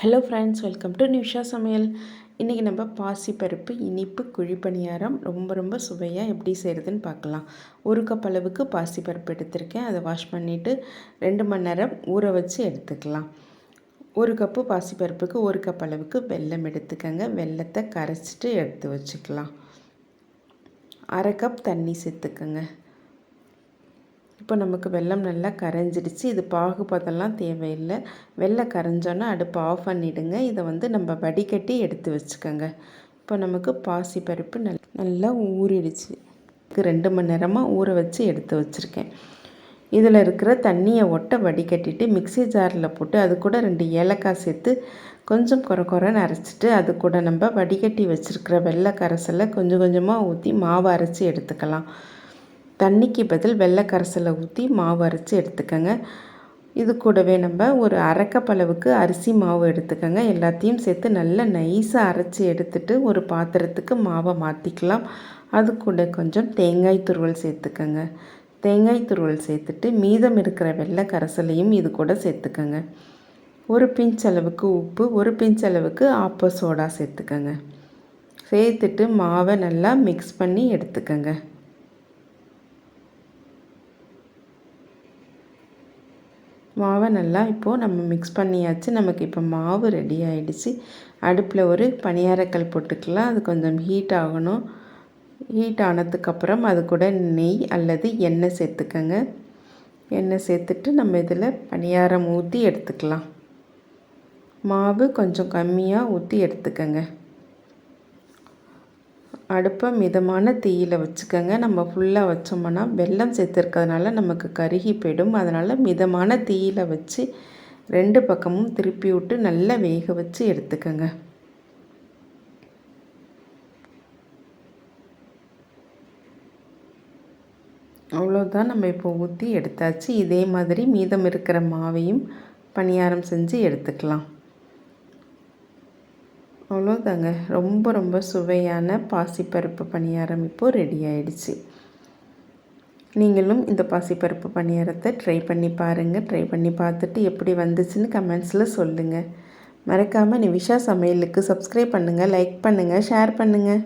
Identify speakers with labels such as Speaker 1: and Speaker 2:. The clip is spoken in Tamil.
Speaker 1: Hello friends welcome to Nisha சமையல் இன்றைக்கி நம்ம பாசிப்பருப்பு இனிப்பு குழிப்பணியாரம் ரொம்ப ரொம்ப சுவையாக எப்படி செய்கிறதுன்னு பார்க்கலாம். ஒரு கப் அளவுக்கு பாசிப்பருப்பு எடுத்திருக்கேன். அதை வாஷ் பண்ணிவிட்டு ரெண்டு மணி நேரம் ஊற வச்சு எடுத்துக்கலாம். ஒரு கப்பு பாசிப்பருப்புக்கு ஒரு கப் அளவுக்கு வெல்லம் எடுத்துக்கோங்க. வெல்லத்தை கரைச்சிட்டு எடுத்து வச்சுக்கலாம். அரை கப் தண்ணி சேர்த்துக்கோங்க. இப்போ நமக்கு வெள்ளம் நல்லா கரைஞ்சிடுச்சு. இது பாகுபதெல்லாம் தேவையில்லை. வெள்ளை கரைஞ்சோன்னா அடுப்பு ஆஃப் பண்ணிவிடுங்க இதை வந்து நம்ம வடிகட்டி எடுத்து வச்சுக்கோங்க. இப்போ நமக்கு பாசி பருப்பு நல் நல்லா ஊறிடுச்சு. ரெண்டு மணி நேரமாக ஊற வச்சு எடுத்து வச்சுருக்கேன். இதில் இருக்கிற தண்ணியை ஒட்ட வடிகட்டிட்டு மிக்சி ஜாரில் போட்டு அது கூட ரெண்டு ஏலக்காய் சேர்த்து கொஞ்சம் குறை குறைன்னு அரைச்சிட்டு அது கூட நம்ம வடிகட்டி வச்சுருக்கிற வெள்ளை கரைசலை கொஞ்சம் கொஞ்சமாக ஊற்றி மாவு அரைச்சி எடுத்துக்கலாம். தண்ணிக்கு பதில் வெள்ளை கரைசலை ஊற்றி மாவு அரைச்சி எடுத்துக்கோங்க. இது கூடவே நம்ம ஒரு அரைக்கப்பளவுக்கு அரிசி மாவு எடுத்துக்கோங்க. எல்லாத்தையும் சேர்த்து நல்லா நைஸாக அரைச்சி எடுத்துட்டு ஒரு பாத்திரத்துக்கு மாவை மாற்றிக்கலாம் அது கூட கொஞ்சம் தேங்காய் துருவல் சேர்த்துக்கோங்க. தேங்காய் துருவல் சேர்த்துட்டு மீதம் இருக்கிற வெள்ளை கரைசலையும் இது கூட சேர்த்துக்கோங்க. ஒரு பிஞ்ச் அளவுக்கு உப்பு ஒரு பிஞ்ச் அளவுக்கு ஆப்போ சோடா சேர்த்துக்கோங்க. சேர்த்துட்டு மாவை நல்லா மிக்ஸ் பண்ணி எடுத்துக்கோங்க. மாவை நல்லா இப்போது நம்ம மிக்ஸ் பண்ணியாச்சு. நமக்கு இப்போ மாவு ரெடி ஆகிடுச்சு அடுப்பில் ஒரு பணியாரக்கல் போட்டுக்கலாம். அது கொஞ்சம் ஹீட் ஆகணும். ஹீட் ஆனதுக்கப்புறம் அது கூட நெய் அல்லது எண்ணெய் சேர்த்துக்கங்க. எண்ணெய் சேர்த்துட்டு நம்ம இதில் பணியாரம் ஊற்றி எடுத்துக்கலாம். மாவு கொஞ்சம் கம்மியாக ஊற்றி எடுத்துக்கங்க. அடுப்பை மிதமான தீயில் வச்சுக்கோங்க. நம்ம ஃபுல்லாக வச்சோம்னா வெல்லம் சேர்த்துருக்கிறதுனால நமக்கு கருகி போயிடும். அதனால் மிதமான தீயில் வச்சு ரெண்டு பக்கமும் திருப்பி விட்டு நல்லா வேக வச்சு எடுத்துக்கோங்க. அவ்வளோதான் நம்ம இப்போ ஊற்றி எடுத்தாச்சு. இதே மாதிரி மீதம் இருக்கிற மாவையும் பணியாரம் செஞ்சு எடுத்துக்கலாம். அவ்வளோதாங்க. ரொம்ப ரொம்ப சுவையான பாசிப்பருப்பு பணியாரம் இப்போது ரெடி ஆயிடுச்சு. நீங்களும் இந்த பாசிப்பருப்பு பணியாரத்தை ட்ரை பண்ணி பாருங்கள் ட்ரை பண்ணி பார்த்துட்டு எப்படி வந்துச்சுன்னு கமெண்ட்ஸில் சொல்லுங்கள் மறக்காமல் நிவிஷா சமையலுக்கு சப்ஸ்கிரைப் பண்ணுங்கள் லைக் பண்ணுங்கள் ஷேர் பண்ணுங்கள்